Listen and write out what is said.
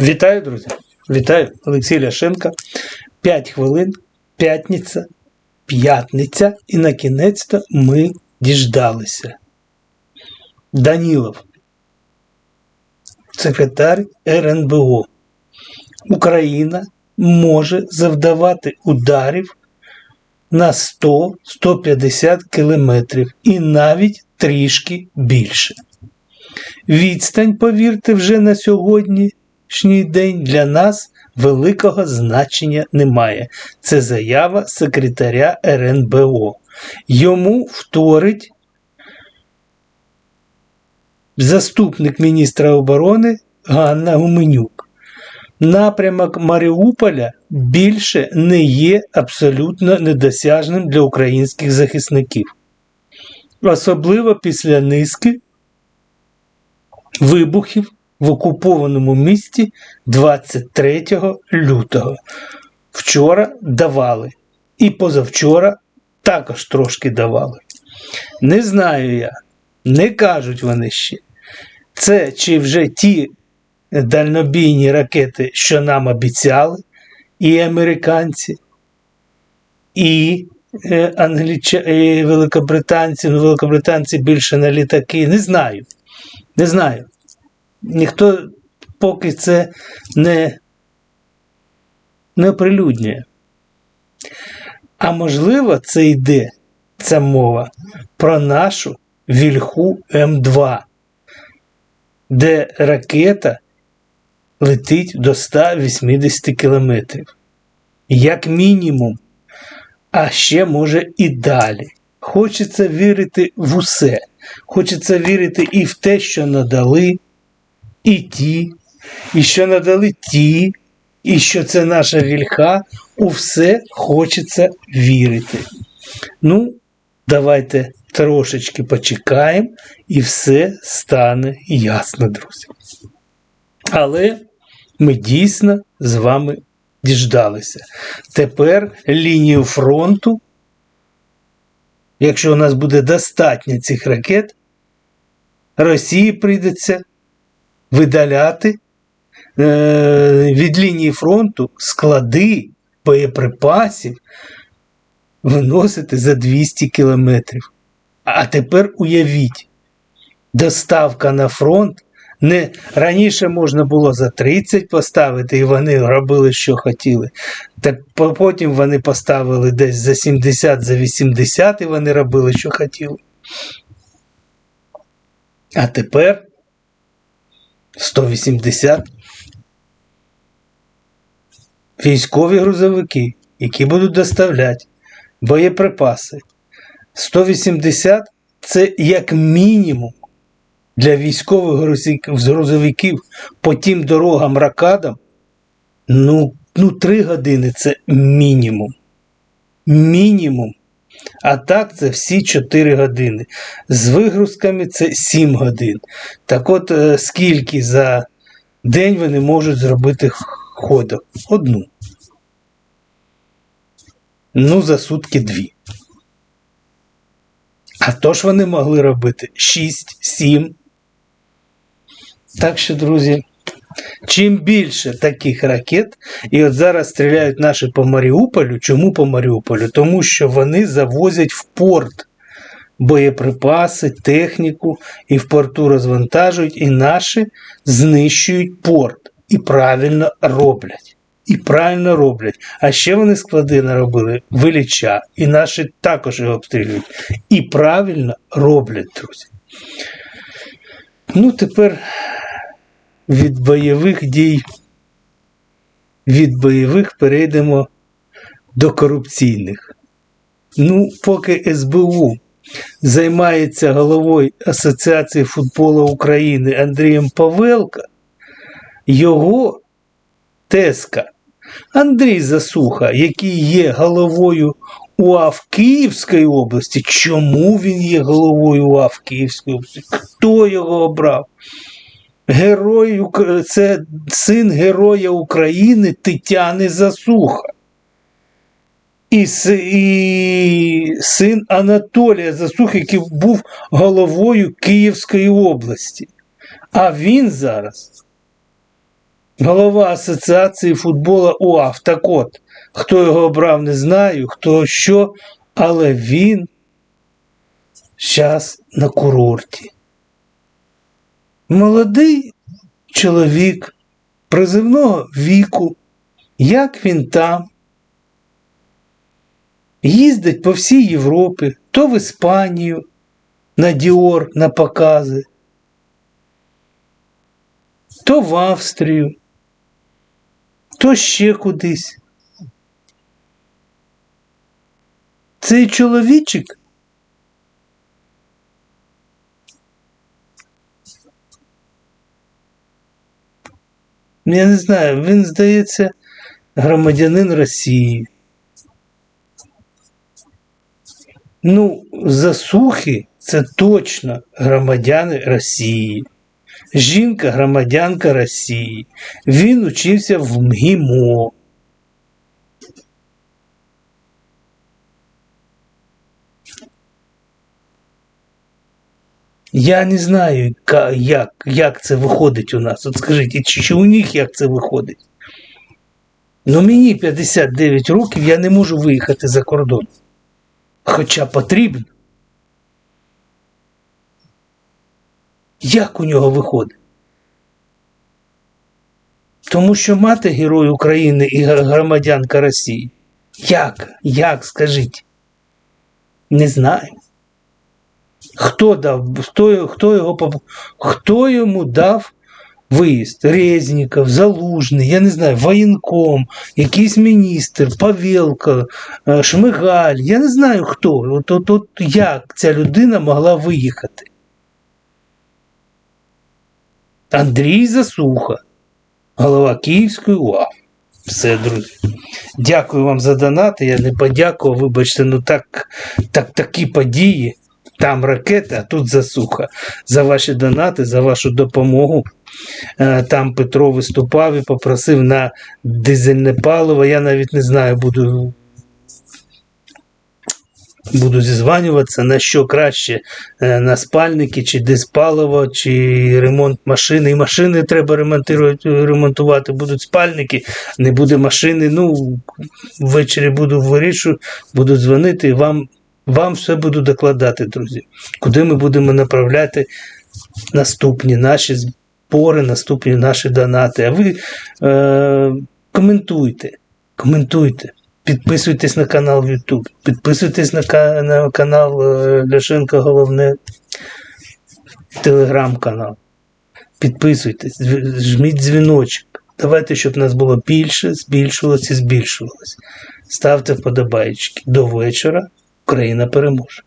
Вітаю, друзі! Вітаю Олексій Ляшенко. 5 хвилин, п'ятниця, п'ятниця, і на кінець-то ми діждалися. Данілов, секретар РНБО. Україна може завдавати ударів на 100-150 кілометрів і навіть трішки більше. Відстань, повірте, вже на сьогоднішній день для нас великого значення немає. Це заява секретаря РНБО. Йому вторить заступник міністра оборони Ганна Гуменюк. Напрямок Маріуполя більше не є абсолютно недосяжним для українських захисників. Особливо після низки вибухів в окупованому місті 23 лютого. Вчора давали. І позавчора також трошки давали. Не знаю я, не кажуть вони ще. Це чи вже ті дальнобійні ракети, що нам обіцяли, і американці, і е, англіча... і великобританці, ну великобританці більше на літаки. Не знаю. Не знаю. Ніхто поки це не, не оприлюднює. А можливо, це йде ця мова про нашу вільху М2, де ракета летить до 180 кілометрів. Як мінімум, а ще може і далі. Хочеться вірити в усе. Хочеться вірити і в те, що надали, і ті, і що надали ті, і що це наша вільха. У все хочеться вірити. Ну, давайте трошечки почекаємо, і все стане ясно, друзі. Але ми дійсно з вами діждалися. Тепер лінію фронту, якщо у нас буде достатньо цих ракет, Росії прийдеться видаляти е, від лінії фронту склади боєприпасів, виносити за 200 кілометрів. А тепер уявіть, доставка на фронт. Не раніше можна було за 30 поставити, і вони робили, що хотіли. Так потім вони поставили десь за 70, за 80, і вони робили, що хотіли. А тепер 180 військові грузовики, які будуть доставляти боєприпаси. 180 це як мінімум для військових грузовиків по тим дорогам ракадам. Ну, ну 3 години це мінімум. Мінімум. А так це всі 4 години. З вигрузками це 7 годин. Так от, е, скільки за день вони можуть зробити ходок? Одну. Ну, за сутки дві. А то ж вони могли робити 6-7. Так що, друзі, чим більше таких ракет, і от зараз стріляють наші по Маріуполю. Чому по Маріуполю? Тому що вони завозять в порт боєприпаси, техніку і в порту розвантажують, і наші знищують порт. І правильно роблять. І правильно роблять. А ще вони склади наробили виліча, і наші також його обстрілюють. І правильно роблять, друзі. Ну, тепер від бойових дій, від бойових перейдемо до корупційних. Ну, поки СБУ займається головою Асоціації футболу України Андрієм Павелка, його теска Андрій Засуха, який є головою УАВ Київської області. Чому він є головою УАВ Київської області? Хто його обрав? Герой, Це син Героя України Тетяни Засуха. І, і син Анатолія Засуха, який був головою Київської області. А він зараз голова Асоціації футбола УАФ. Так от, хто його обрав, не знаю, хто що, але він зараз на курорті. Молодий чоловік призивного віку, як він там, їздить по всій Європі, то в Іспанію, на Діор, на покази, то в Австрію, то ще кудись. Цей чоловічик Я не знаю, він, здається, громадянин Росії. Ну, засухи це точно громадяни Росії. Жінка громадянка Росії. Він учився в МГІМО. Я не знаю, як, як це виходить у нас. От скажіть, чи, чи у них як це виходить? Ну мені 59 років, я не можу виїхати за кордон. Хоча потрібно. Як у нього виходить? Тому що мати герой України і громадянка Росії. Як? Як, скажіть? Не знаю. Хто дав, хто, хто, його, хто йому дав виїзд? Резніков, Залужний, я не знаю, воєнком, якийсь міністр, Павелко, е, Шмигаль, я не знаю хто. От, от, от як ця людина могла виїхати? Андрій Засуха, голова Київської УАФ. Все, друзі. Дякую вам за донати. Я не подякував, вибачте, ну так, так такі події. Там ракета, а тут засуха. За ваші донати, за вашу допомогу. Е, Там Петро виступав і попросив на дизельне паливо. Я навіть не знаю, буду. Буду зізванюватися, на що краще е, на спальники, чи диспаливо, чи ремонт машини. І машини треба ремонтувати. Будуть спальники, не буде машини. Ну, ввечері буду вирішувати, буду дзвонити і вам вам все буду докладати, друзі. Куди ми будемо направляти наступні наші збори, наступні наші донати. А ви е, коментуйте, коментуйте, підписуйтесь на канал YouTube, підписуйтесь на, на канал е, Ляшенка, головне телеграм-канал. Підписуйтесь, жміть дзвіночок. Давайте, щоб нас було більше, збільшувалося і збільшувалося. Ставте вподобайки. До вечора. Україна переможе.